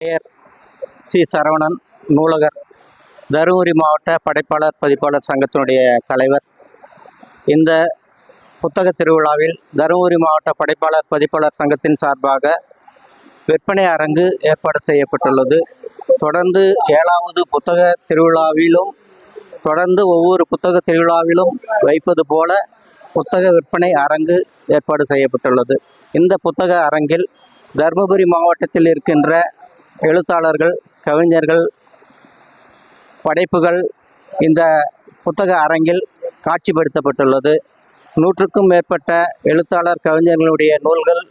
பெயர் சி. சரவணன் நூலகர் தருமபுரி மாவட்ட படைப்பாளர் பதிப்பாளர் சங்கத்தினுடைய தலைவர். இந்த புத்தக திருவிழாவில் தருமபுரி மாவட்ட படைப்பாளர் பதிப்பாளர் சங்கத்தின் சார்பாக விற்பனை அரங்கு ஏற்பாடு செய்யப்பட்டுள்ளது. தொடர்ந்து ஏழாவது புத்தக திருவிழாவிலும் தொடர்ந்து ஒவ்வொரு புத்தக திருவிழாவிலும் வைப்பது போல புத்தக விற்பனை அரங்கு ஏற்பாடு செய்யப்பட்டுள்ளது. இந்த புத்தக அரங்கில் தருமபுரி மாவட்டத்தில் இருக்கின்ற எழுத்தாளர்கள் கவிஞர்கள் படைப்புகள் இந்த புத்தக அரங்கில் காட்சிப்படுத்தப்பட்டுள்ளது. நூற்றுக்கும் மேற்பட்ட எழுத்தாளர் கவிஞர்களுடைய நூல்கள்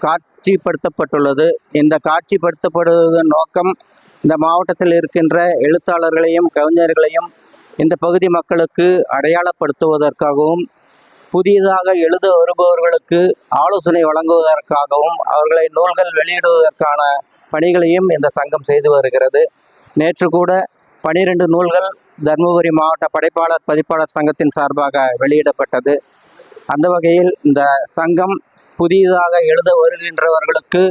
காட்சிப்படுத்தப்பட்டுள்ளது. இந்த காட்சிப்படுத்தப்படுவதன் நோக்கம் இந்த மாவட்டத்தில் இருக்கின்ற எழுத்தாளர்களையும் கவிஞர்களையும் இந்த பகுதி மக்களுக்கு அடையாளப்படுத்துவதற்காகவும் புதியதாக எழுத வருபவர்களுக்கு ஆலோசனை வழங்குவதற்காகவும் அவர்களை நூல்கள் வெளியிடுவதற்கான பணிகளையும் இந்த சங்கம் செய்து வருகிறது. நேற்று கூட பனிரெண்டு நூல்கள் தருமபுரி மாவட்ட படைப்பாளர் பதிப்பாளர் சங்கத்தின் சார்பாக வெளியிடப்பட்டது. அந்த வகையில் இந்த சங்கம் புதிதாக எழுத வருகின்றவர்களுக்கு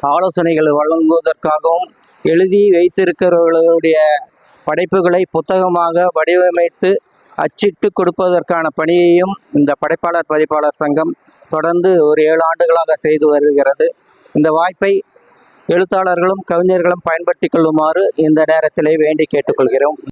ஆலோசனைகள் வழங்குவதற்காகவும் எழுதி வைத்திருக்கிறவர்களுடைய படைப்புகளை புத்தகமாக வடிவமைத்து அச்சிட்டு கொடுப்பதற்கான பணியையும் இந்த படைப்பாளர் பதிப்பாளர் சங்கம் தொடர்ந்து ஒரு ஏழு ஆண்டுகளாக செய்து வருகிறது. இந்த வாய்ப்பை எழுத்தாளர்களும் கவிஞர்களும் பயன்படுத்திக் கொள்ளுமாறு இந்த நேரத்திலே வேண்டி கேட்டுக்கொள்கிறோம்.